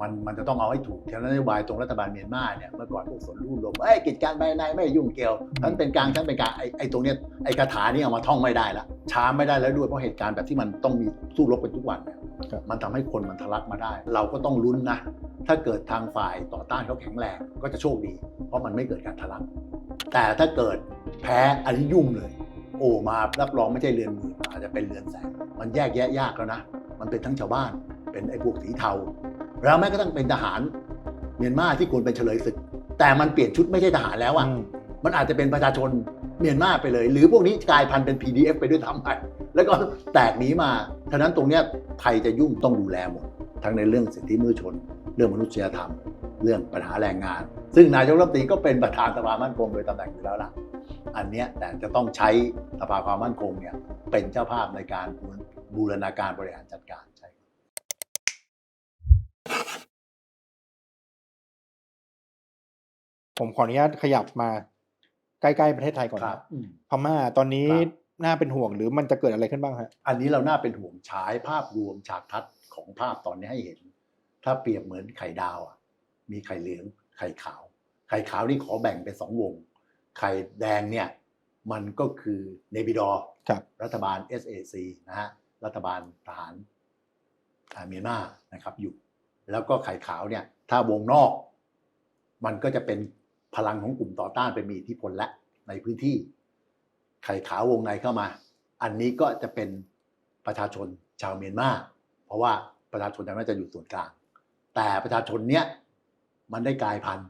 มันมันจะต้องเอาให้ถูกฉะนั้นนโยบายตรงรัฐบาลเมียนมาเนี่ยเมื่อก่อนพวกสนรูปลมเอ้ยกิจการภายในไม่ยุ่งเกี่ยวฉันเป็นกลางฉันเป็นกลางไอ้ไอ้ตรงเนี้ยไอ้คาถานี่เอามาท่องไม่ได้ละช้าไม่ได้แล้วด้วยเพราะเหตุการณ์แบบที่มันต้องมีสู้รบกันทุกวันเนี่ยครับมันทำให้คนมันทะลักมาได้ เราก็ต้องลุ้นนะ ถ้าเกิดทางฝ่ายต่อต้านเขาแข็งแรงก็จะโชคดี เพราะมันไม่เกิดการทะลัก แต่ถ้าเกิดแพ้อันนี้ยุ่งเลย โอ้มารับรองไม่ใช่เรือนหมื่นอาจจะเป็นเรือนแสนมันแยกแยะยากแล้วนะ มันเป็นทั้งชาวบ้าน เป็นไอ้พวกสีเทา แล้วแม้กระทั่งเป็นทหารเมียนมาที่ควรเป็นเฉลยศึก แต่มันเปลี่ยนชุดไม่ใช่ทหารแล้วอะอืมมันอาจจะเป็นประชาชนเมียนมาไปเลย หรือพวกนี้กลายพันธุ์เป็น PDF ไปด้วยทำไปแล้วก็แตกหนีมาฉะนั้นตรงเนี้ยใครจะยุ่งต้องดูแลหมด ทั้งในเรื่องสิทธิมนุษยชน เรื่องมนุษยธรรม เรื่องปัญหาแรงงาน ซึ่งนายกรัฐมนตรีก็เป็นประธานสภามั่นคงโดยตำแหน่งอยู่แล้วล่ะอันเนี้ยแต่จะต้องใช้สภาความมั่นคงเนี่ยเป็นเจ้าภาพในการบูรณาการบริหารจัดการใช่ ผมขออนุญาตขยับมาใกล้ๆประเทศไทยก่อนคนะรับอืมพม่าตอนนี้ครับน่าเป็นห่วงหรือมันจะเกิดอะไรขึ้นบ้างฮะอันนี้เราน่าเป็นห่วงฉายภาพรวมฉากทัศน์ของภาพตอนนี้ให้เห็น ถ้าเปรียบเหมือนไข่ดาวอะ มีไข่เหลืองไข่ขาว ไข่ขาวนี่ขอแบ่งเป็นสองวง ไข่แดงเนี่ยมันก็คือเนบิดอร์ครับรัฐบาล SAC นะฮะรัฐบาลทหารอ่าเมียนมานะครับอยู่ แล้วก็ไข่ขาวเนี่ยถ้าวงนอก มันก็จะเป็นพลังของกลุ่มต่อต้านเป็นมีอิทธิพลและในพื้นที่ ไข่ขาววงในเข้ามา อันนี้ก็จะเป็นประชาชนชาวเมียนมาเพราะว่าประชาชนทางนั้นจะอยู่ส่วนกลาง แต่ประชาชนเนี้ยมันได้กลายพันธุ์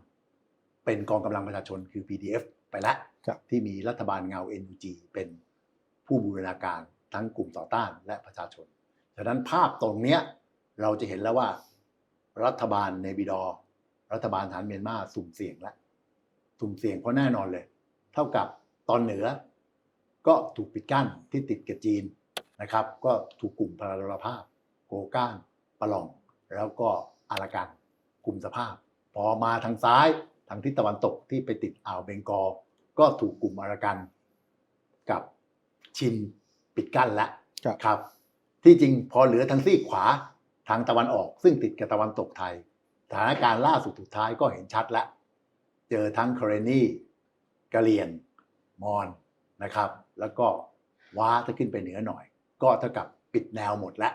เป็นกองกำลังประชาชนคือ PDF ไปแล้วครับที่มีรัฐบาลเงา NUG เป็นผู้บูรณาการทั้งกลุ่มต่อต้านและประชาชน ฉะนั้นภาพตรงเนี้ยเราจะเห็นแล้วว่า รัฐบาลเนบิดอร์รัฐบาลฐานเมียนมาสุ่มเสี่ยงแล้วสุ่มเสี่ยงเพราะแน่นอนเลย เท่ากับตอนเหนือ ก็ถูกปิดกั้นที่ติดกับจีนนะครับ ก็ถูกกลุ่มพลรภาพ โกก้านปะหลอง แล้วก็อารากันกลุ่มสภาพ พอมาทางซ้ายทางทิศตะวันตกที่ไปติดอ่าวเบงกอลก็ถูกกลุ่มอารากันกับชินปิดกั้นแล้วครับครับที่จริงพอเหลือทางซีกขวา ทางตะวันออก ซึ่งติดกับตะวันตกไทยสถานการณ์ล่าสุดสุดท้ายก็เห็นชัดแล้ว เจอทั้งเคเรนีกะเหรียนมอนนะครับ แล้วก็ว้าถ้าขึ้นไปเหนือหน่อย ก็เท่ากับปิดแนวหมดแล้ว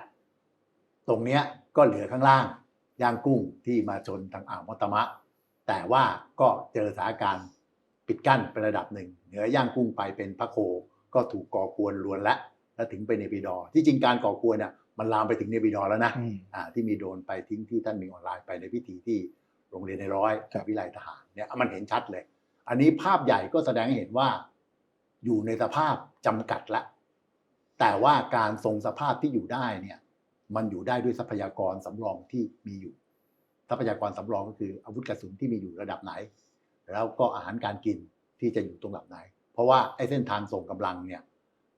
ตรงเนี้ยก็เหลือข้างล่างย่างกุ้งที่มาชนทางอ่าวมอตมะ แต่ว่าก็เจอสถานการณ์ปิดกั้นเป็นระดับหนึ่ง เหนือย่างกุ้งไปเป็นพระโคก็ถูกก่อกวนลวนและแล้วถึงไปเนปิดอ ที่จริงการก่อกวนเนี่ย มันลามไปถึงเนปิดอร์แล้วนะอืมอ่าที่มีโดรนไปทิ้งที่ท่านมีออนไลน์ไปในพิธีที่โรงเรียนในร้อยครับวิไลทหารเนี่ยมันเห็นชัดเลย อันนี้ภาพใหญ่ก็แสดงให้เห็นว่า อยู่ในสภาพจำกัดละ แต่ว่าการทรงสภาพที่อยู่ได้เนี่ย มันอยู่ได้ด้วยทรัพยากรสำรองที่มีอยู่ ทรัพยากรสำรองก็คืออาวุธกระสุนที่มีอยู่ระดับไหน แล้วก็อาหารการกินที่จะอยู่ตรงระดับไหน เพราะว่าไอ้เส้นทางส่งกำลังเนี่ย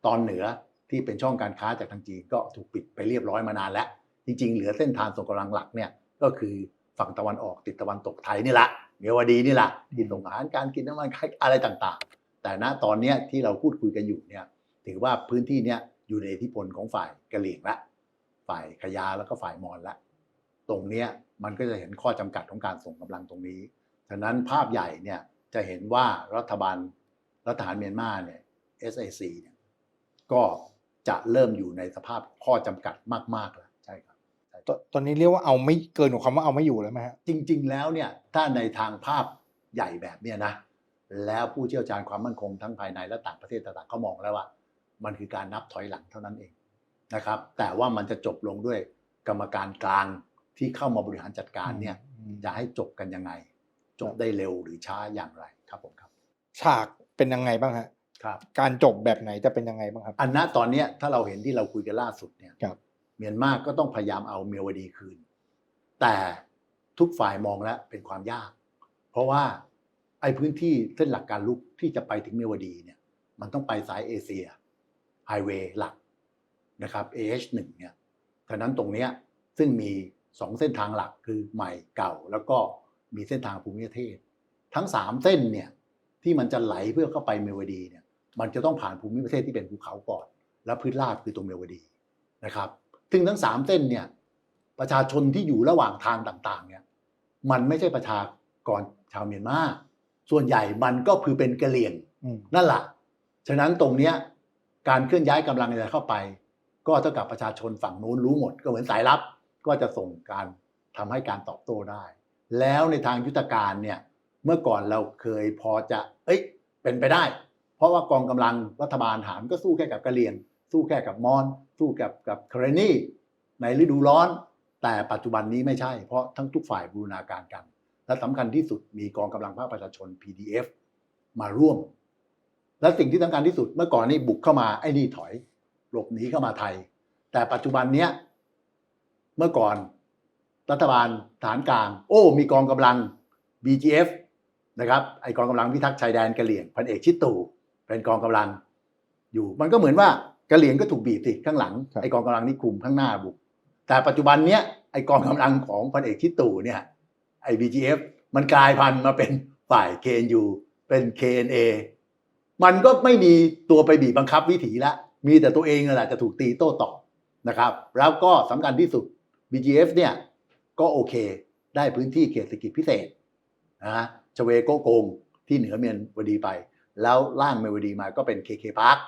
ตอนเหนือ ที่เป็นช่องการค้าจากทางจีนก็ถูกปิดไปเรียบร้อยมานานแล้ว จริง ๆ เหลือเส้นทางส่งกำลังหลักเนี่ยก็คือฝั่งตะวันออกติดตะวันตกไทยนี่แหละเมียวดีนี่แหละที่ส่งอาหารการกินน้ำมันอะไรต่างๆ แต่ณตอนนี้ที่เราพูดคุยกันอยู่เนี่ยถือว่าพื้นที่เนี้ยอยู่ในอิทธิพลของฝ่ายกะเหรี่ยงละ ฝ่ายขยาแล้วก็ฝ่ายมอญละ ตรงเนี้ยมันก็จะเห็นข้อจำกัดของการส่งกำลังตรงนี้ ฉะนั้นภาพใหญ่เนี่ยจะเห็นว่ารัฐบาลรัฐบาลเมียนมาเนี่ย SAC เนี่ยก็ จะเริ่มอยู่ในสภาพข้อจำกัดมากๆแล้วใช่ครับตตอนนี้เรียกว่าเอาไม่เกินกว่าคำว่าเอาไม่อยู่แล้วไหมฮะจริง ๆ แล้วเนี่ยถ้าในทางภาพใหญ่แบบเนี้ยนะแล้วผู้เชี่ยวชาญความมั่นคงทั้งภายในและต่างประเทศต่างๆเขามองแล้วว่า มันคือการนับถอยหลังเท่านั้นเองนะครับ แต่ว่ามันจะจบลงด้วยกรรมการกลางที่เข้ามาบริหารจัดการเนี่ยอืมจะให้จบกันยังไง จบได้เร็วหรือช้าอย่างไรครับผมครับ ฉากเป็นยังไงบ้างฮะ ครับการจบแบบไหนจะเป็นยังไงบ้างครับ อันณตอนเนี้ยถ้าเราเห็นที่เราคุยกันล่าสุดเนี่ยครับ เมียนมาก็ต้องพยายามเอาเมียวดีคืน แต่ทุกฝ่ายมองแล้วเป็นความยาก เพราะว่าไอ้พื้นที่เส้นหลักการลุกที่จะไปถึงเมียวดีเนี่ย มันต้องไปสายเอเชียไฮเวย์หลักนะครับ AH1 เนี่ยฉะนั้นตรงเนี้ยซึ่งมีสองเส้นทางหลักคือใหม่เก่า แล้วก็มีเส้นทางภูมิประเทศ ทั้งสามเส้นเนี่ยที่มันจะไหลเพื่อเข้าไปเมียวดีเนี่ย มันจะต้องผ่านภูมิประเทศที่เป็นภูเขาก่อน แล้วพื้นราบคือตรงเมียวดีนะครับซึ่งทั้งสามเส้นเนี่ยประชาชนที่อยู่ระหว่างทางต่างๆเนี่ยมันไม่ใช่ประชากรชาวเมียนมาส่วนใหญ่มันก็คือเป็นกะเหรี่ยงอืมนั่นแหละฉะนั้นตรงเนี้ยการเคลื่อนย้ายกำลังอะไรเข้าไป ก็เท่ากับประชาชนฝั่งนู้นรู้หมด ก็เหมือนสายลับก็จะส่งการทำให้การตอบโต้ได้ แล้วในทางยุทธการเนี่ยเมื่อก่อนเราเคยพอจะ เอ้ยเป็นไปได้เพ ราะว่ากองกำลังรัฐบาลฐานก็สู้แค่กับกะเหรี่ยง สู้แค่กับมอญสู้กับกับเครนีในฤดูร้อน แต่ปัจจุบันนี้ไม่ใช่ เพราะทั้งทุกฝ่ายบูรณาการกัน และสำคัญที่สุดมีกองกำลังภาคประชาชน PDF มาร่วม และสิ่งที่สำคัญที่สุดเมื่อก่อนนี่บุกเข้ามาไอ้นี่ถอย หลบหนีเข้ามาไทย แต่ปัจจุบันเนี้ยเมื่อก่อนรัฐบาลฐานกลาง โอ้ มีกองกำลัง BGF นะครับไอกองกำลังพิทักษ์ชายแดนกะเหรี่ยงพันเอกชิตู่ เป็นกองกำลังอยู่มันก็เหมือนว่ากะเหรี่ยงก็ถูกบีบติดข้างหลังครับไอกองกำลังนี่คุมข้างหน้าบุก แต่ปัจจุบันเนี้ยไอกองกำลังของพันเอกชิดตู่เนี่ยไอ BGF มันกลายพันธุ์มาเป็นฝ่าย KNU เป็น KNA มันก็ไม่มีตัวไปบีบบังคับวิถีละ มีแต่ตัวเองนั่นแหละจะถูกตีโต้ตอบนะครับ แล้วก็สำคัญที่สุด BGF เนี่ยก็โอเคได้พื้นที่เขตเศรษฐกิจพิเศษนะฮะชเวโกโกงที่เหนือเมียนวดีไป แล้วล่างเมียนวดีมาก็เป็น KK Park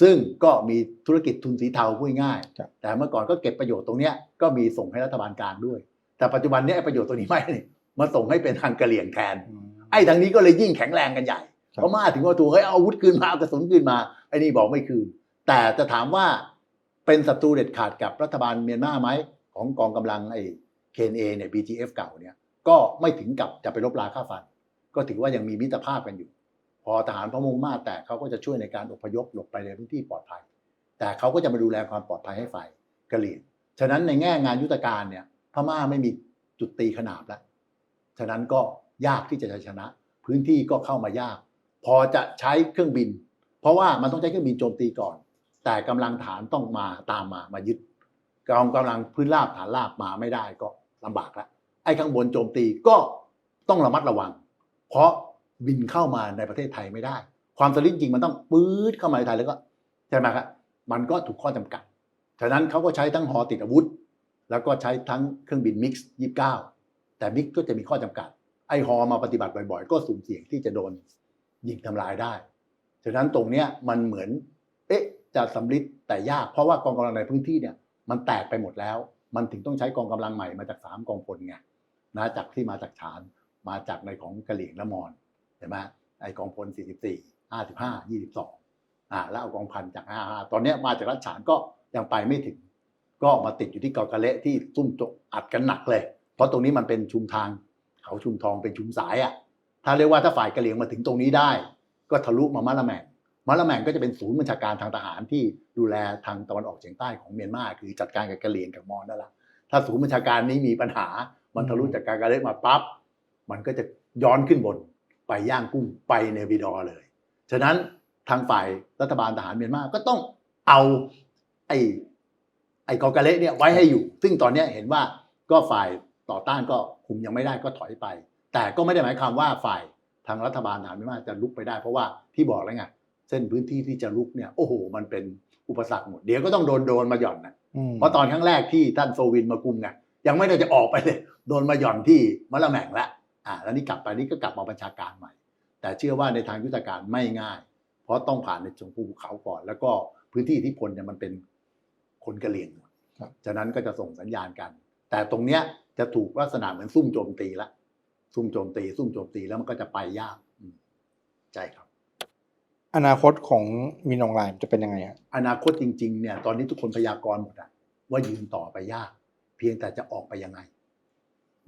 ซึ่งก็มีธุรกิจทุนสีเทาพูดง่าย ครับ แต่เมื่อก่อนก็เก็บประโยชน์ตรงเนี้ยก็มีส่งให้รัฐบาลกลางด้วย แต่ปัจจุบันเนี้ยไอ้ประโยชน์ตัวนี้ไม่นี่มาส่งให้เป็นทางกะเหลี่ยงแทนอืมไอ้ทางนี้ก็เลยยิ่งแข็งแรงกันใหญ่ครับเพราะมาถึงว่าถูกเฮ้ยเอาอาวุธคืนมาเอากระสุนคืนมาไอ้นี่บอกไม่คืน แต่จะถามว่าเป็นศัตรูเด็ดขาดกับรัฐบาลเมียนมาไหมของกองกำลังไอ้เคนเอเนี่ย BGF เก่าเนี่ยก็ไม่ถึงกับจะไปลบราค่าฟัน ก็ถือว่ายังมีมิตรภาพกันอยู่ พอทหารพระมงมาแตกเขาก็จะช่วยในการอพยพหลบไปในพื้นที่ปลอดภัย แต่เขาก็จะมาดูแลความปลอดภัยให้ฝ่ายกะเหรี่ยงฉะนั้นในแง่งานยุทธการเนี่ยพม่าไม่มีจุดตีขนาบแล้วฉะนั้นก็ยากที่จะชนะ พื้นที่ก็เข้ามายาก พอจะใช้เครื่องบิน เพราะว่ามันต้องใช้เครื่องบินโจมตีก่อน แต่กำลังฐานต้องมาตามมามายึดกองกำลังพื้นราบฐานราบมาไม่ได้ก็ลำบากแล้วไอ้ข้างบนโจมตีก็ต้องระมัดระวัง เพราะ บินเข้ามาในประเทศไทยไม่ได้ ความสลิดจริงมันต้องปื๊ดเข้ามาในไทยแล้วก็ใช่ไหมครับมันก็ถูกข้อจำกัด ฉะนั้นเขาก็ใช้ทั้งฮอติดอาวุธ แล้วก็ใช้ทั้งเครื่องบินมิกซ์ยี่สิบเก้าแต่มิกซ์ก็จะมีข้อจำกัด ไอฮอมาปฏิบัติบ่อยๆ ก็สุ่มเสี่ยงที่จะโดนยิงทำลายได้ ฉะนั้นตรงเนี้ยมันเหมือน เอ๊ะจะสำลิดแต่ยากเพราะว่ากองกำลังในพื้นที่เนี่ยมันแตกไปหมดแล้ว มันถึงต้องใช้กองกำลังใหม่มาจากสามกองพลไงนะจากที่มาจากฐานมาจากในของกะเหรี่ยงและมอญ เห็นไหมไอกองพล 44 55 22อ่าแล้วเอากองพันจาก 55 ตอนนี้มาจากรัชฉานก็ยังไปไม่ถึง ก็มาติดอยู่ที่เกาะกะเละที่ซุ่มอัดกันหนักเลย เพราะตรงนี้มันเป็นชุมทางเขาชุมทองเป็นชุมสายอะ่ะถ้าเรียกว่าถ้าฝ่ายกะเหรี่ยงมาถึงตรงนี้ได้ ก็ทะลุมามะละแมงมะละแมงก็จะเป็นศูนย์บัญชาการทางทหารที่ดูแลทางตะวันออกเฉียงใต้ของเมียนมาคือจัดการกับกะเหรี่ยงกับมอญนั่นแหละถ้าศูนย์บัญชาการนี้มีปัญหา มันทะลุจากการกะเละมาปั๊บมันก็จะย้อนขึ้นบน ไปย่างกุ้งไปเนวิดอร์เลย ฉะนั้นทางฝ่ายรัฐบาลทหารเมียนมาก็ต้องเอาไอ้ไอ้กอกาเละเนี่ยไว้ให้อยู่ ซึ่งตอนเนี้ยเห็นว่าก็ฝ่ายต่อต้านก็คุมยังไม่ได้ก็ถอยไป แต่ก็ไม่ได้หมายความว่าฝ่ายทางรัฐบาลทหารเมียนมาจะลุกไปได้ เพราะว่าที่บอกแล้วไงเส้นพื้นที่ที่จะลุกเนี่ยโอ้โห มันเป็นอุปสรรคหมดเดี๋ยวก็ต้องโดนโดนมาหย่อนนะอืมเพราะตอนครั้งแรกที่ท่านโซวินมาคุมไงยังไม่ได้จะออกไปเลย โดนมาหย่อนที่มะละแม่งแล้ว อ่าแล้วนี่กลับไปนี่ก็กลับมาบัญชาการใหม่ แต่เชื่อว่าในทางยุทธการไม่ง่าย เพราะต้องผ่านในชมพูเขาก่อน แล้วก็พื้นที่ที่พลเนี่ยมันเป็นคนกะเหรี่ยงหมดครับฉะนั้นก็จะส่งสัญญาณกัน แต่ตรงเนี้ยจะถูกลักษณะเหมือนซุ่มโจมตีละซุ่มโจมตี ซุ่มโจมตีแล้วมันก็จะไปยากอืมใช่ครับ อนาคตของมินออนไลน์จะเป็นยังไงฮะอนาคตจริง ๆ เนี่ย ตอนนี้ทุกคนพยากรณ์หมดอะว่ายืนต่อไปยาก เพียงแต่จะออกไปยังไง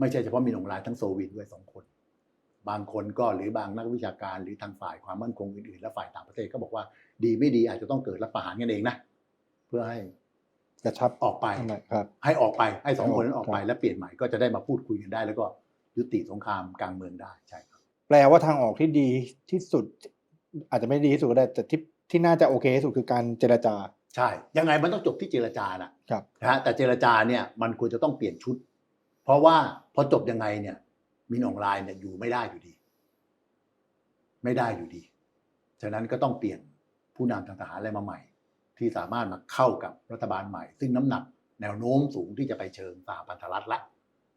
ไม่ใช่เฉพาะมินอองไลน์ทั้งโซวินด้วยสองคน บางคนก็หรือบางนักวิชาการหรือทางฝ่ายความมั่นคงอื่นๆ และฝ่ายต่างประเทศก็บอกว่า ดีไม่ดีอาจจะต้องเกิดรัฐประหารกันเองนะเพื่อให้กระชับออกไปทำไมครับให้ออกไปให้สองคนนั้นออกไปครับแล้วเปลี่ยนใหม่ก็จะได้มาพูดคุยกันได้ แล้วก็ยุติสงครามกลางเมืองได้ใช่ครับแปลว่าทางออกที่ดีที่สุด อาจจะไม่ดีที่สุดก็ได้แต่ที่ที่น่าจะโอเคที่สุดคือการเจรจา ใช่ ยังไงมันต้องจบที่เจรจาน่ะครับนะฮะแต่เจรจาเนี่ยมันควรจะต้องเปลี่ยนชุด เพราะว่าพอจบยังไงเนี่ยมินออนไลน์เนี่ยอยู่ไม่ได้อยู่ดี ไม่ได้อยู่ดี ฉะนั้นก็ต้องเปลี่ยนผู้นำทางทหารอะไรมาใหม่ ที่สามารถมาเข้ากับรัฐบาลใหม่ ซึ่งน้ำหนักแนวโน้มสูงที่จะไปเชิงสหพันธรัฐละ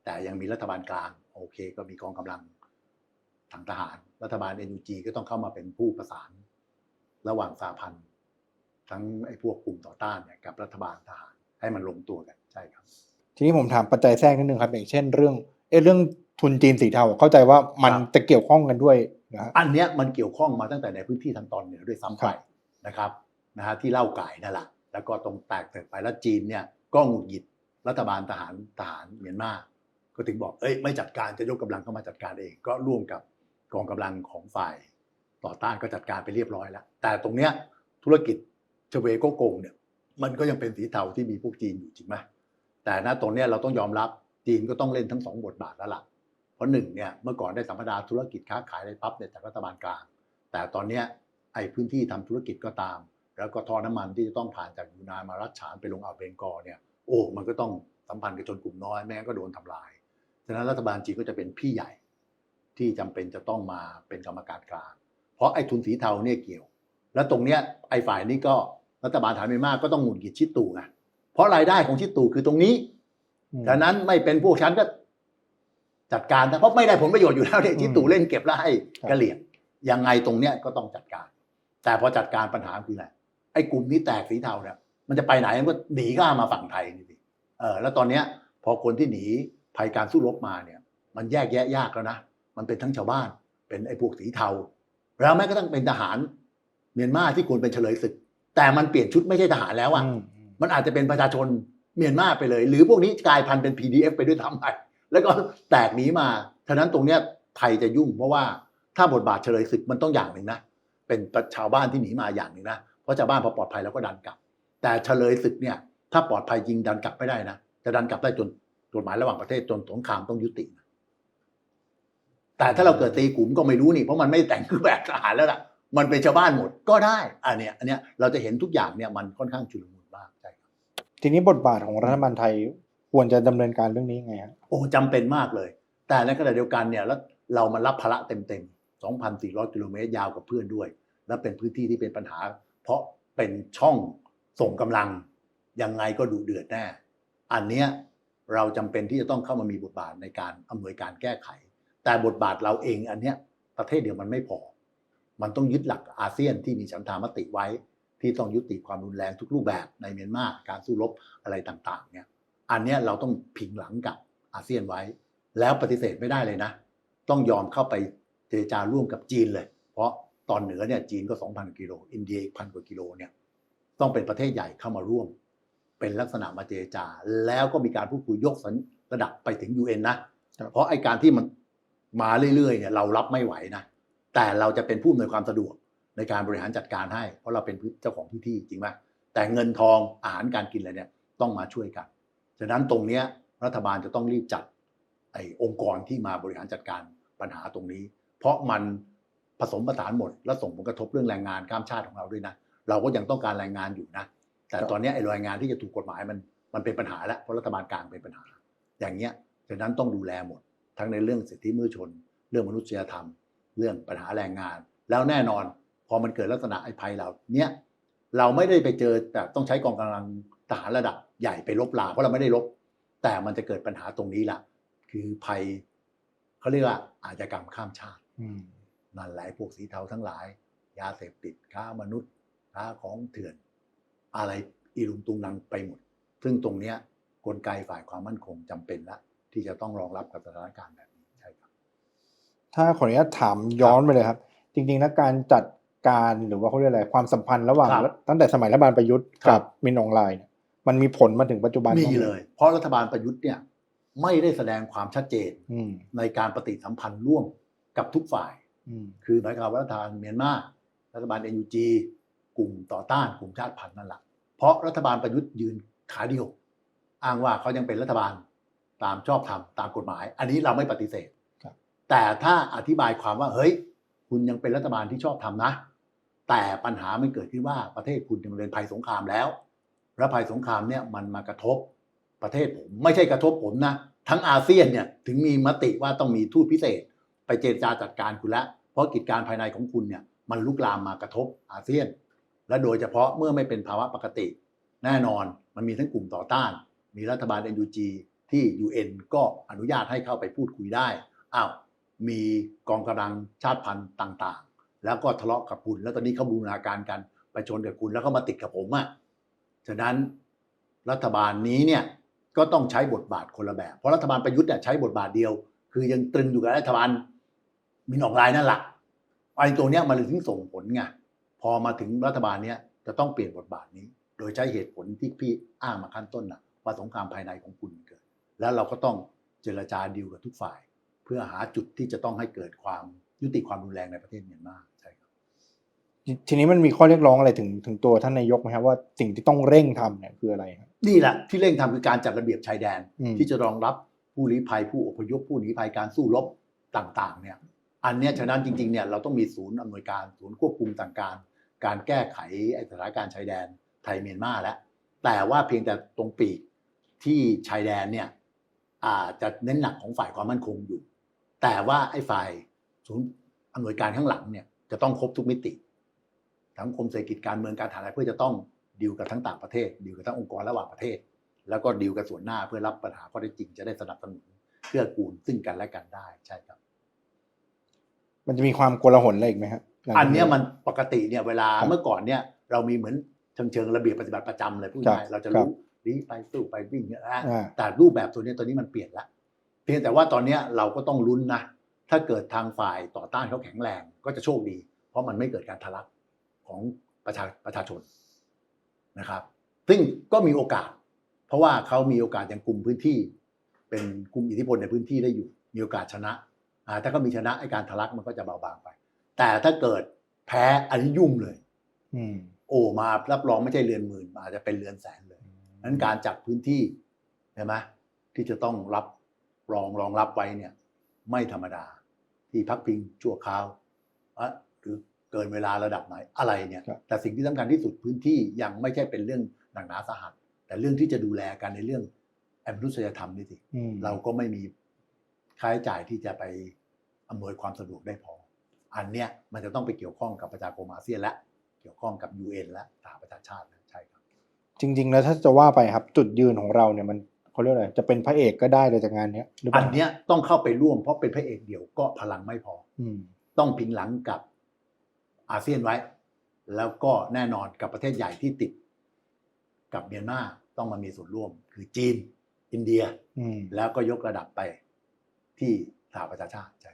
แต่ยังมีรัฐบาลกลาง โอเค ก็มีกองกำลังทางทหาร รัฐบาล NUG ก็ต้องเข้ามาเป็นผู้ประสาน ระหว่างสหพันธ์ทั้งไอ้พวกกลุ่มต่อต้านเนี่ยกับรัฐบาลทหารให้มันลงตัวกันใช่ครับ ทีนี้ผมถามปัจจัยแทรกนิดนึงครับอย่างเช่นเรื่องเอะเรื่องทุนจีนสีเทาเข้าใจว่ามันครับจะเกี่ยวข้องกันด้วยนะฮะอันเนี้ยมันเกี่ยวข้องมาตั้งแต่ในพื้นที่ทางตอนเหนือด้วยซ้ำไปครับนะครับนะฮะที่เล่าไก่นั่นแหละแล้วก็ตรงแตกเติบไปแล้วจีนเนี่ยก็หงุดหงิดรัฐบาลทหารทหารเมียนมาก็ถึงบอกเอ้ยไม่จัดการจะยกกำลังเข้ามาจัดการเอง ก็ร่วมกับกองกำลังของฝ่ายต่อต้านก็จัดการไปเรียบร้อยแล้ว แต่ตรงเนี้ยธุรกิจชเวโกโกงเนี่ยมันก็ยังเป็นสีเทาที่มีพวกจีนอยู่จริงไหม แต่ณตรงนี้เราต้องยอมรับจีนก็ต้องเล่นทั้งสองบทบาทแล้วล่ะ เพราะหนึ่งเนี่ยเมื่อก่อนได้สัมปทานธุรกิจค้าขายอะไรปั๊บเนี่ยจากรัฐบาลกลาง แต่ตอนนี้ไอ้พื้นที่ทำธุรกิจก็ตาม แล้วก็ท่อน้ำมันที่จะต้องผ่านจากยูนานมารัชฉานไปลงอ่าวเบงกอเนี่ยโอ้มันก็ต้องสัมพันธ์กับชนกลุ่มน้อยไม่งั้ก็โดนทำลายฉะนั้นรัฐบาลจีนก็จะเป็นพี่ใหญ่ที่จำเป็นจะต้องมาเป็นกรรมการกลาง เพราะไอ้ทุนสีเทาเนี่ยเกี่ยว แล้วตรงเนี้ยไอ้ฝ่ายนี้ก็รัฐบาลฐานเมียนมาก็ต้องหงุดหงิดชิดตู่ไง ราะรายได้ของชิดตู่คือตรงนี้อืมดังนั้นไม่เป็นพวกฉันก็จัดการนะเพราะไม่ได้ผลประโยชน์อยู่แล้วเนี่ยอืมที่ตู่เล่นเก็บแล้วให้ครับกะเหลี่ยงยังไงตรงเนี้ยก็ต้องจัดการ แต่พอจัดการปัญหาคืออะไรไอ้กลุ่มนี้แตกสีเทาเนี่ยมันจะไปไหนมันก็หนีข้ามมาฝั่งไทยนี่สิเออแล้วตอนเนี้ย พอคนที่หนีภัยการสู้รบมาเนี่ย มันแยกแยะยากแล้วนะมันเป็นทั้งชาวบ้าน เป็นไอ้พวกสีเทา แล้วแม้ก็ต้องเป็นทหาร เมียนมาที่ควรเป็นเฉลยศึก แต่มันเปลี่ยนชุดไม่ใช่ทหารแล้วอะอื มันอาจจะเป็นประชาชนเมียนมาไปเลย หรือพวกนี้กลายพันธุ์เป็น PDF ไปด้วยซ้ำไปแล้วก็แตกหนีมาฉะนั้นตรงเนี้ยไทยจะยุ่งเพราะว่าถ้าบทบาทเฉลยศึกมันต้องอย่างหนึ่งนะเป็นชาวบ้านที่หนีมาอย่างหนึ่งนะเพราะชาวบ้านพอปลอดภัยแล้วก็ดันกลับ แต่เฉลยศึกเนี่ยถ้าปลอดภัยจริงดันกลับไม่ได้นะจะดันกลับได้จนกฎหมายระหว่างประเทศจนสงครามต้องยุติ แต่ถ้าเราเกิดตีกลุ่มก็ไม่รู้นี่เพราะมันไม่แต่งเครื่องแบบทหารแล้วล่ะ มันเป็นชาวบ้านหมดก็ได้อันเนี้ยอันเนี้ยเราจะเห็นทุกอย่างเนี่ยมันค่อนข้างชุลมุน มากใช่ครับทีนี้บทบาทของรัฐบาลไทยควรจะดำเนินการเรื่องนี้ยังไงฮะโอ้จำเป็นมากเลย แต่ในขณะเดียวกันเนี่ยแล้วเรามารับภาระเต็มๆ 2,400 กิโลเมตรยาวกับเพื่อนด้วย และเป็นพื้นที่ที่เป็นปัญหา เพราะเป็นช่องส่งกำลังยังไงก็ดูเดือดแน่ อันเนี้ยเราจำเป็นที่จะต้องเข้ามามีบทบาทในการอำนวยการแก้ไข แต่บทบาทเราเองอันเนี้ยประเทศเดียวมันไม่พอ มันต้องยึดหลักอาเซียนที่มีฉันทามติไว้ ที่ต้องยุติความรุนแรงทุกรูปแบบในเมียนมาการสู้รบอะไรต่างๆเนี่ยอันเนี้ยเราต้องพิงหลังกับอาเซียนไว้ แล้วปฏิเสธไม่ได้เลยนะ ต้องยอมเข้าไปเจรจาร่วมกับจีนเลย เพราะตอนเหนือเนี่ยจีนก็ 2,000 กิโล อินเดียอีกพันกว่ากิโลเนี่ยต้องเป็นประเทศใหญ่เข้ามาร่วม เป็นลักษณะมาเจรจา แล้วก็มีการพูดคุยยกสันระดับไปถึง UN นะครับเพราะไอการที่มันมาเรื่อยๆเนี่ยเรารับไม่ไหวนะ แต่เราจะเป็นผู้อำนวยความสะดวก ในการบริหารจัดการให้ เพราะเราเป็นเจ้าของพื้นที่จริงไหมแต่เงินทองอาหารการกินอะไรเนี่ยต้องมาช่วยกัน ฉะนั้นตรงเนี้ยรัฐบาลจะต้องรีบจัดไอ้องค์กรที่มาบริหารจัดการปัญหาตรงนี้ เพราะมันผสมผสานหมด และส่งผลกระทบเรื่องแรงงานข้ามชาติของเราด้วยนะ เราก็ยังต้องการแรงงานอยู่นะ แต่ตอนนี้ไอ้แรงงานที่จะถูกกฎหมายมันมันเป็นปัญหาแล้วเพราะรัฐบาลกลางเป็นปัญหา อย่างเงี้ยฉะนั้นต้องดูแลหมด ทั้งในเรื่องสิทธิมนุษยชน เรื่องมนุษยธรรม เรื่องปัญหาแรงงาน แล้วแน่นอน พอมันเกิดลักษณะไอ้ภัยเหล่าเนี้ยเราไม่ได้ไปเจอแต่ต้องใช้กองกำลังทหารระดับใหญ่ไปลบลาเพราะเราไม่ได้ลบ แต่มันจะเกิดปัญหาตรงนี้ละคือภัยเขาเรียกว่าอาชญากรรมข้ามชาติอืมนั่นแหละพวกสีเทาทั้งหลาย ยาเสพติดค้ามนุษย์ค้าของเถื่อน อะไรอีลุงตุงนังไปหมด ซึ่งตรงเนี้ยกลไกฝ่ายความมั่นคงจำเป็นละ ที่จะต้องรองรับกับสถานการณ์แบบนี้ใช่ครับ ถ้าขออนุญาตถามย้อนไปเลยครับ จริงๆแล้วการจัด การหรือว่าเขาเรียกอะไรความสัมพันธ์ระหว่าง ครับตั้งแต่สมัยรัฐบาลประยุทธ์ครักับ บมินออนไลน์เนี่ยมันมีผลมาถึงปัจจุบันมีบ้างไหเลย เพราะรัฐบาลประยุทธ์เนี่ยไม่ได้แสดงความชัดเจนอืมในการปฏิสัมพันธ์ร่วมกับทุกฝ่าย อืมคือหมายความว่ารัฐบาลเมียนมารัฐบาล NUG กลุ่มต่อต้านกลุ่มชาติพันธุ์นั่นแหละเพราะรัฐบาลประยุทธ์ยืนขาเดียว อ้างว่าเขายังเป็นรัฐบาลตามชอบธรรมตามกฎหมาย อันนี้เราไม่ปฏิเสธครับแต่ถ้าอธิบายความว่าเฮ้ย คุณยังเป็นรัฐบาลที่ชอบธรรมนะ แต่ปัญหามันเกิดขึ้นว่าประเทศคุณยังเป็นภัยสงครามแล้ว และภัยสงครามเนี่ยมันมากระทบประเทศผม ไม่ใช่กระทบผมนะ ทั้งอาเซียนเนี่ยถึงมีมติว่าต้องมีทูตพิเศษ ไปเจรจาจัดการคุณล้วเพราะกิจการภายในของคุณเนี่ยมันลุกลามมากระทบอาเซียน และโดยเฉพาะเมื่อไม่เป็นภาวะปกติ แน่นอนมันมีทั้งกลุ่มต่อต้าน มีรัฐบาล NUG ที่ UN ก็อนุญาตให้เข้าไปพูดคุยได้อ้าวมีกองกำลังชาติพันธุ์ต่าง แล้วก็ทะเลาะกับคุณ แล้วตอนนี้เขาบูรณาการกันไปชนกับคุณแล้วก็มาติดกับผมอะ่ะฉะนั้นรัฐบาลนี้เนี่ยก็ต้องใช้บทบาทคนละแบบ เพราะรัฐบาลประยุทธ์เนี่ยใช้บทบาทเดียว คือยังตรึงอยู่กับรัฐบาลมินออกไลน์นั่นแหละไอ้ตัวเนี้ยมันเลยถึงส่งผลไงพอมาถึงรัฐบาลเนี้ยจะต้องเปลี่ยนบทบาทนี้ โดยใช้เหตุผลที่พี่อ้างมาขั้นต้นนะว่าสงครามภายในของคุณเกิด แล้วเราก็ต้องเจรจาดีลกับทุกฝ่าย เพื่อหาจุดที่จะต้องให้เกิดความยุติความรุนแรงในประเทศเมียนมา ทีทีนี้มันมีข้อเรียกร้องอะไรถึงถึงตัวท่านนายกไหมครับว่าสิ่งที่ต้องเร่งทำเนี่ยคืออะไรครับ นี่แหละที่เร่งทำคือการจัดระเบียบชายแดน อืม ที่จะรองรับผู้ลี้ภัยผู้อพยพผู้หนีภัยการสู้รบต่างๆเนี่ยอันเนี้ยฉะนั้นจริงๆเนี่ยเราต้องมีศูนย์อำนวยการศูนย์ควบคุมต่างการ การแก้ไขไอ้สถานการณ์ชายแดนไทยเมียนมาแล้วแต่ว่าเพียงแต่ตรงปีกที่ชายแดนเนี่ยอาจจะเน้นหนักของฝ่ายความมั่นคงอยู่ แต่ว่าไอ้ฝ่ายศูนย์อำนวยการข้างหลังเนี่ยจะต้องครบทุกมิติ ทั้งคมเศรษฐกิจการเมืองการทหารอะไรเพื่อจะต้องดีลกับทั้งต่างประเทศดีลกับทั้งองค์กรระหว่างประเทศ แล้วก็ดีลกับส่วนหน้าเพื่อรับปัญหาข้อเท็จจริงจะได้สนับสนุนเกื้อกูลซึ่งกันและกันได้ใช่ครับ มันจะมีความโกลาหลอะไรอีกไหมครับหลังจากอันเนี้ยมันปกติเนี่ยเวลาครับเมื่อก่อนเนี่ยเรามีเหมือนเชิงเชิงระเบียบปฏิบัติประจำเลยพูดครับง่ายเราจะครับรู้ลี้ไปสู้ไปวิ่งเนี่ยนะอ่าแต่รูปแบบตัวเนี้ยตัวนี้มันเปลี่ยนละเพียงแต่ว่าตอนเนี้ยเราก็ต้องลุ้นนะถ้าเกิดทางฝ่ายต่อต้านเขาแข็งแรงก็จะโชคดี เพราะมันไม่เกิดการทะลัก ของประชาประชาชนนะครับ ซึ่งก็มีโอกาส เพราะว่าเขามีโอกาสยังกลุ่มพื้นที่ เป็นกลุ่มอิทธิพลในพื้นที่ได้อยู่ มีโอกาสชนะอ่าถ้าเขามีชนะไอ้การทะลักมันก็จะเบาบางไป แต่ถ้าเกิดแพ้อันนี้ยุ่งเลยอืมโอ้มารับรองไม่ใช่เรือนหมื่นอาจจะเป็นเรือนแสนเลยนั้นการจัดพื้นที่ใช่ไหมที่จะต้องรับรองรองรับไว้เนี่ย ไม่ธรรมดา ที่พักพิงชั่วคราวอะหรือ เกินเวลาระดับไหนอะไรเนี่ยครับ แต่สิ่งที่สำคัญที่สุดพื้นที่ยังไม่ใช่เป็นเรื่องหนักหนาสาหัส แต่เรื่องที่จะดูแลกันในเรื่องแอมนุษยธรรมนี่สิอืม เราก็ไม่มีค่าใช้จ่ายที่จะไปอำนวยความสะดวกได้พอ อันเนี้ยมันจะต้องไปเกี่ยวข้องกับประชาคมอาเซียนและเกี่ยวข้องกับ UN และสหประชาชาติแล้วใช่ครับ จริง ๆ แล้วถ้าจะว่าไปครับจุดยืนของเราเนี่ยมันเขาเรียกอะไรจะเป็นพระเอกก็ได้เลยจากงานเนี้ยหรือเปอัล่านเนี้ยต้องเข้าไปร่วมเพราะเป็นพระเอกเดี่ยวก็พลังไม่พอ อืม ต้องพิงหลังกับ อาเซียนไว้ แล้วก็แน่นอนกับประเทศใหญ่ที่ติด กับเมียนมาต้องมามีส่วนร่วม คือจีน อินเดียอืมแล้วก็ยกระดับไปที่สหประชาชาติใช่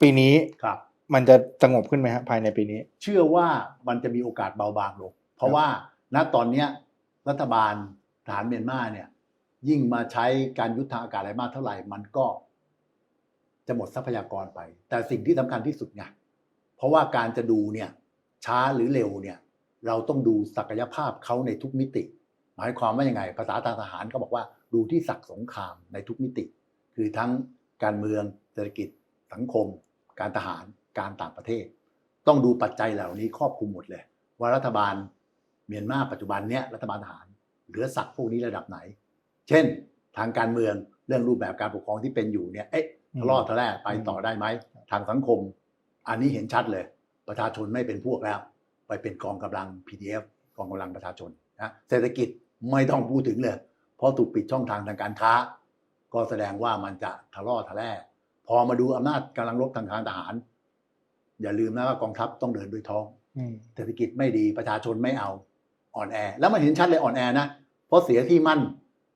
ปีนี้ครับ มันจะสงบขึ้นไหมครับภายในปีนี้ เชื่อว่ามันจะมีโอกาสเบาบางลง เพราะว่าณตอนเนี้ยรัฐบาลทหารเมียนมาเนี่ย ยิ่งมาใช้การยุทธทางอากาศอะไรมากเท่าไหร่ มันก็ จะหมดทรัพยากรไป แต่สิ่งที่สำคัญที่สุดไงเพราะว่าการจะดูเนี่ยช้าหรือเร็วเนี่ยเราต้องดูศักยภาพเขาในทุกมิติ หมายความว่ายังไง ภาษาทางทหารก็บอกว่าดูที่ศักสงครามในทุกมิติ คือทั้งการเมืองเศรษฐกิจ สังคม การทหารการต่างประเทศ ต้องดูปัจจัยเหล่านี้ครอบคลุมหมดเลย ว่ารัฐบาลเมียนมาปัจจุบันเนี้ยรัฐบาลทหารเหลือศักย์พวกนี้ระดับไหน เช่น ทางการเมืองเรื่องรูปแบบการปกครองที่เป็นอยู่เนี่ยเอ๊ะ ทะเลาะทะแล่ไปต่อได้ไหมทางสังคม อันนี้เห็นชัดเลย ประชาชนไม่เป็นพวกแล้ว ไปเป็นกองกำลัง PDF กองกำลังประชาชนนะเศรษฐกิจไม่ต้องพูดถึงเลย เพราะถูกปิดช่องทางทางการค้า ก็แสดงว่ามันจะทะเลาะทะแล่พอมาดูอำนาจกำลังรบทางการทหาร อย่าลืมนะว่ากองทัพต้องเดินด้วยท้องอืมเศรษฐกิจไม่ดีประชาชนไม่เอาอ่อนแอ แล้วมันเห็นชัดเลยอ่อนแอนะเพราะเสียที่มั่น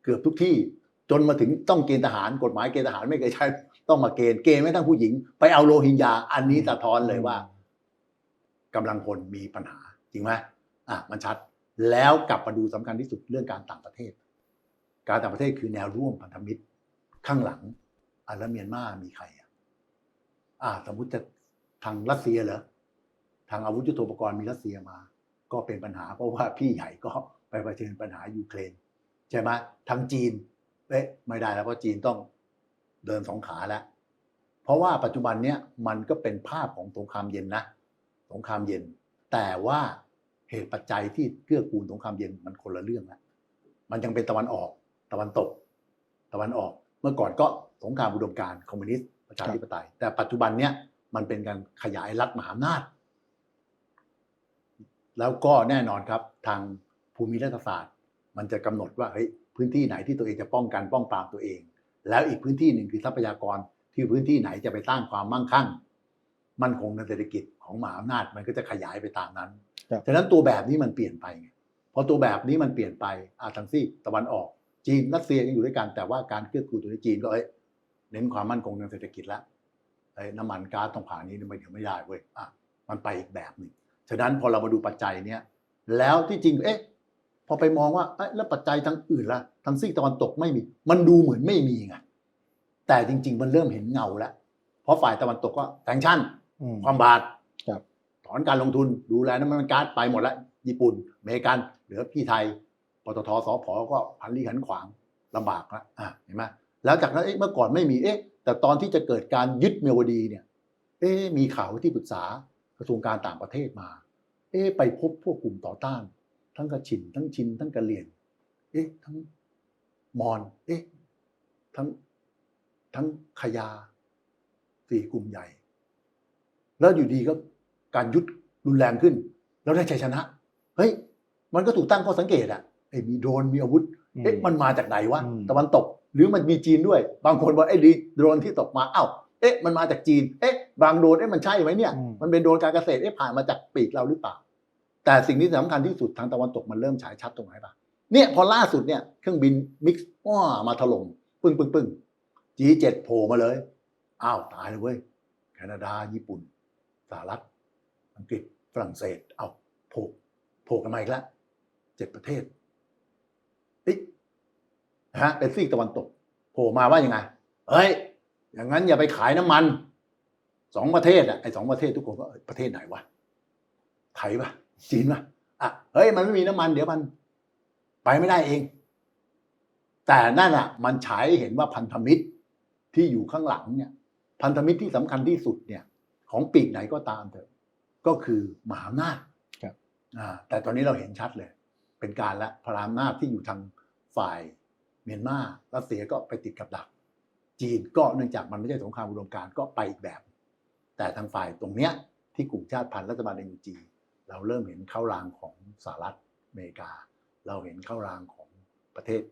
เกือบทุกที่จนมาถึงต้องเกณฑ์ทหารกฎหมายเกณฑ์ทหารไม่เคยใช้ ต้องมาเกณฑ์เกณฑ์ไม่ทั้งผู้หญิง ไปเอาโรฮิงญาอันนี้สะท้อนเลยว่ากำลังพลมีปัญหาจริงไหมอะมันชัดแล้วกลับมาดูสำคัญที่สุดเรื่องการต่างประเทศ การต่างประเทศคือแนวร่วมพันธมิตรข้างหลังอะแล้วเมียนมามีใครอะอ่าสมมติจะทางรัสเซียเหรอทางอาวุธยุทโธปกรณ์มีรัสเซียมา ก็เป็นปัญหาเพราะว่าพี่ใหญ่ก็ไปเผชิญปัญหายูเครน ใช่ไหมทางจีนเอ๊ะไม่ได้แล้วเพราะจีนต้อง เดินสองขาแล้ว เพราะว่าปัจจุบันเนี้ยมันก็เป็นภาพของสงครามเย็นนะสงครามเย็น แต่ว่าเหตุปัจจัยที่เกื้อกูลสงครามเย็นมันคนละเรื่องแล้วมันยังเป็นตะวันออกตะวันตก ตะวันออก เมื่อก่อนก็สงครามอุดมการคอมมิวนิสต์ประชาธิปไตย แต่ปัจจุบันเนี้ยมันเป็นการขยายรัฐมหาอำนาจ แล้วก็แน่นอนครับทางภูมิรัฐศาสตร์ มันจะกำหนดว่าเฮ้ยพื้นที่ไหนที่ตัวเองจะป้องกันป้องปรามตัวเอง แล้วอีกพื้นที่หนึ่งคือทรัพยากรที่พื้นที่ไหนจะไปสร้างความมั่งคั่ง มั่นคงทางเศรษฐกิจของมหาอำนาจมันก็จะขยายไปตามนั้นครับฉะนั้นตัวแบบนี้มันเปลี่ยนไปไงพอตัวแบบนี้มันเปลี่ยนไปอาทางซีกตะวันออก จีนรัสเซียยังอยู่ด้วยกันแต่ว่าการเกื้อกูลตัวนี้จีนก็เอ้ยเน้นความมั่นคงทางเศรษฐกิจแล้วไอ้น้ำมันก๊าซต้องผ่านนี้ไม่เดี๋ยวไม่ได้เว้ยอะมันไปอีกแบบหนึ่งฉะนั้นพอเรามาดูปัจจัยเนี้ยแล้วที่จริงเอ๊ะ พอไปมองว่าเอ๊ะแล้วปัจจัยทางอื่นล่ะทางซีกตะวันตกไม่มี มันดูเหมือนไม่มีไงแต่จริง ๆ มันเริ่มเห็นเงาแล้ว เพราะฝ่ายตะวันตกก็แซงชั่นอืมความบาดครับถอนการลงทุนดูแลน้ำมันก๊าซไปหมดแล้ว ญี่ปุ่นอเมริกันเหลือพี่ไทยปตทสพก็พันลี่ขันขวางลำบากละอะเห็นไหมแล้วจากนั้นเอ๊ะเมื่อก่อนไม่มีเอ๊ะ แต่ตอนที่จะเกิดการยึดเมียวดีเนี่ย เอ๊ะมีข่าวที่ปรึกษากระทรวงการต่างประเทศมา เอ๊ะไปพบพวกกลุ่มต่อต้าน ทั้งกระฉินทั้งชินทั้งกะเหรี่ยงเอ๊ะทั้งมอญเอ๊ะทั้งทั้งขยาสี่กลุ่มใหญ่ แล้วอยู่ดีก็การยุดรุนแรงขึ้น แล้วได้ชัยชนะ เฮ้ย มันก็ถูกตั้งข้อสังเกตอะไอ้มีโดรนมีอาวุธเอ๊ะมันมาจากไหนวะอืมตะวันตก หรือมันมีจีนด้วย บางคนว่าไอ้ดีโดรนที่ตกมาอ้าวเอ๊ะมันมาจากจีน เอ๊ะ บางโดรนเอ๊ะมันใช่ไหมเนี่ยอืมมันเป็นโดรนการเกษตรเอ๊ะผ่านมาจากปีกเราหรือเปล่า แต่สิ่งที่สำคัญที่สุดทางตะวันตกมันเริ่มฉายชัดตรงไหนปะเนี่ยพอล่าสุดเนี่ยเครื่องบินมิกซ์ว้ามาถล่มปึ้งปึ้งปึ้ง G7 โผล่มาเลยอ้าวตายเลยเว้ยแคนาดาญี่ปุ่นสหรัฐ อังกฤษฝรั่งเศสเอาโผล่โผล่กันมาอีกแล้วเจ็ดประเทศเอ๊ะฮะเป็นซีกตะวันตกโผล่มาว่ายังไงเฮ้ย อย่างนั้นอย่าไปขายน้ำมันสองประเทศอะไอ้สองประเทศทุกคนก็ประเทศไหนวะไทยปะ จีนปะอะเฮ้ยมันไม่มีน้ำมันเดี๋ยวมัน ไปไม่ได้เอง แต่นั่นอะ มันฉายให้เห็นว่าพันธมิตรที่อยู่ข้างหลังเนี่ย พันธมิตรที่สำคัญที่สุดเนี่ย ของปีกไหนก็ตามเถอะก็คือมหาอำนาจครับอ่าแต่ตอนนี้เราเห็นชัดเลย เป็นการละพลาอำนาจที่อยู่ทางฝ่ายเมียนมารัสเซียก็ไปติดกับดัก จีนก็เนื่องจากมันไม่ใช่สงครามอุดมการณ์ก็ไปอีกแบบ แต่ทางฝ่ายตรงเนี้ยที่กลุ่มชาติพันธุ์รัฐบาลเอ็นจี เราเริ่มเห็นเข้ารางของสหรัฐอเมริกา เราเห็นเข้ารางของประเทศ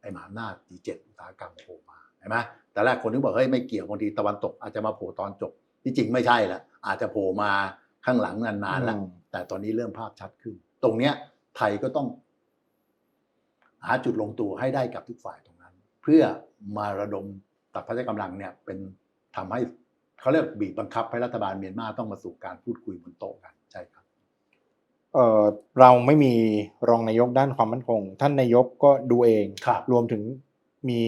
ไอ้มหาอำนาจ G7 อุตสาหกรรมโผล่มาเห็นไหมแต่แรกคนนึกบอกเฮ้ยไม่เกี่ยวบางทีตะวันตกอาจจะมาโผล่ตอนจบที่จริงไม่ใช่ละอาจจะโผล่มาข้างหลังนานๆแล้วอืมแต่ตอนนี้เริ่มภาพชัดขึ้น ตรงเนี้ยไทยก็ต้อง หาจุดลงตัวให้ได้กับทุกฝ่ายตรงนั้น เพื่อมาระดมตัดพระกำลังเนี่ย เป็นทำให้เขาเรียกบีบบังคับให้รัฐบาลเมียนมาต้องมาสู่การพูดคุยบนโต๊ะกันใช่ครับ เอ่อเราไม่มีรองนายกด้านความมั่นคง ท่านนายกก็ดูเองครับรวมถึงมี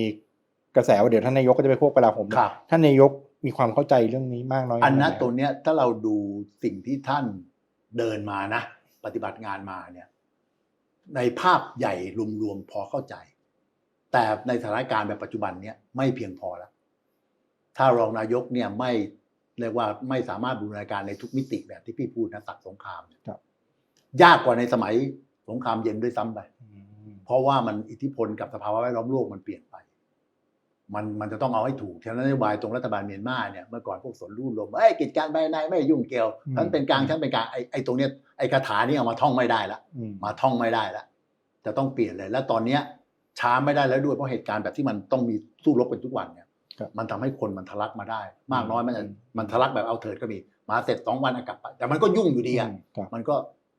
กระแสว่าเดี๋ยวท่านนายกก็จะไปควบกลาโหมครับ ท่านนายกมีความเข้าใจเรื่องนี้มากน้อยอันนั้นขดไหตัวเนี้ยถ้าเราดูสิ่งที่ท่านเดินมานะ ปฏิบัติงานมาเนี่ย ในภาพใหญ่รวมๆพอเข้าใจ แต่ในสถานการณ์แบบปัจจุบันเนี้ยไม่เพียงพอแล้วถ้ารองนายกเนี่ยไม่เรียกว่าไม่สามารถบูรณาการในทุกมิติแบบที่พี่พูดนะตัดสงครามเนี่ยครับ ยากกว่าในสมัยสงครามเย็นด้วยซ้ำไปอืมเพราะว่ามันอิทธิพลกับสภาวะแวดล้อมโลกมันเปลี่ยนไป มันมันจะต้องเอาให้ถูกฉะนั้นนโยบายตรงรัฐบาลเมียนมาเนี่ยเมื่อก่อนพวกสนรูดลมเอ้ยกิจการภายในไม่ยุ่งเกี่ยวฉันเป็นกลางฉันเป็นกลางไอ้ไอ้ตรงเนี้ยไอ้คาถานี่เอามาท่องไม่ได้ละอืมมาท่องไม่ได้แล้วจะต้องเปลี่ยนเลยแล้วตอนเนี้ยช้าไม่ได้แล้วด้วยเพราะเหตุการณ์แบบที่มันต้องมีสู้รบกันทุกวันเนี่ยครับมันทำให้คนมันทะลักมาได้ มากน้อยมันจะอืมมันทะลักแบบเอาเถิดก็มีมาเสร็จสองวันอะกลับไปแต่มันก็ยุ่งอยู่ดีอะมครับมันก็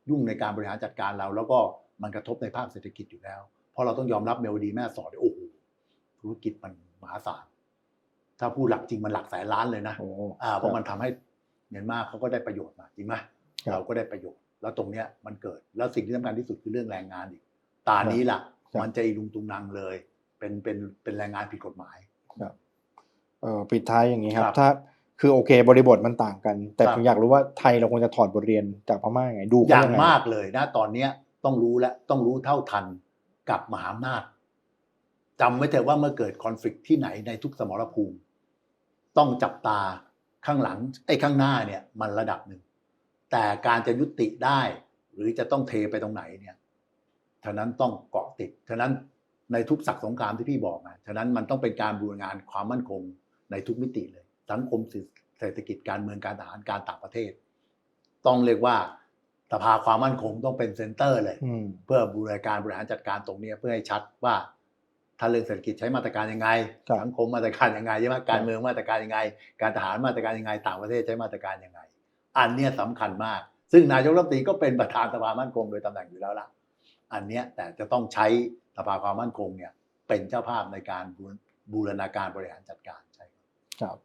ยุ่งในการบริหารจัดการเรา แล้วก็มันกระทบในภาคเศรษฐกิจอยู่แล้ว เพราะเราต้องยอมรับเมลดีแม่สอดโอ้โหธุรกิจมันมหาศาลถ้าพูดหลักจริงมันหลักแสนล้านเลยนะโอ้อ่าเพราะมันทำให้เมียนมาเขาก็ได้ประโยชน์มาจริงไหมครับเราก็ได้ประโยชน์ แล้วตรงเนี้ยมันเกิดแล้วสิ่งที่สำคัญที่สุดคือเรื่องแรงงานอีกตานี้ล่ะครับมันจะอีลุงตุงนางเลย เป็นเป็นเป็นแรงงานผิดกฎหมายเอ่อปิดท้ายอย่างนี้ครัครับบถ้า คือโอเค บริบทมันต่างกัน แต่ครับผมอยากรู้ว่าไทยเราควรจะถอดบทเรียนจากพม่ายังไงดูอเขาย่างยังไงมากเลยนะตอนเนี้ยต้องรู้และต้องรู้เท่าทันกับมหาอำนาจจำไว้เถอะว่าเมื่อเกิดคอนฟ lict ที่ไหนในทุกสมรภูมิ ต้องจับตาข้างหลังไอ้ข้างหน้าเนี่ยมันระดับหนึ่ง แต่การจะยุติได้ หรือจะต้องเทไปตรงไหนเนี่ยฉะนั้นต้องเกาะติดฉะนั้นในทุกศักดิ์สงครามที่พี่บอกนะฉะนั้นมันต้องเป็นการบูรณาการความมั่นคงในทุกมิติเลย สังคมเศรษฐกิจการเมืองการทหารการต่างประเทศ ต้องเรียกว่าสภาความมั่นคงต้องเป็นเซ็นเตอร์เลยอืมเพื่อบูรณาการบริหารจัดการตรงเนี้ยเพื่อให้ชัดว่าถ้าเรื่องเศรษฐกิจใช้มาตรการยังไงครับสังคมมาตรการยังไงใช่ไหมการเมืองมาตรการยังไง การทหารมาตรการยังไง ต่างประเทศใช้มาตรการยังไง อันเนี้ยสำคัญมาก ซึ่งนายกรัฐมนตรีก็เป็นประธานสภามั่นคงโดยตำแหน่งอยู่แล้วล่ะ อันเนี้ยแต่จะต้องใช้สภาความมั่นคงเนี่ยเป็นเจ้าภาพในการบูรบูรณาการบริหารจัดการใช่ครับครับ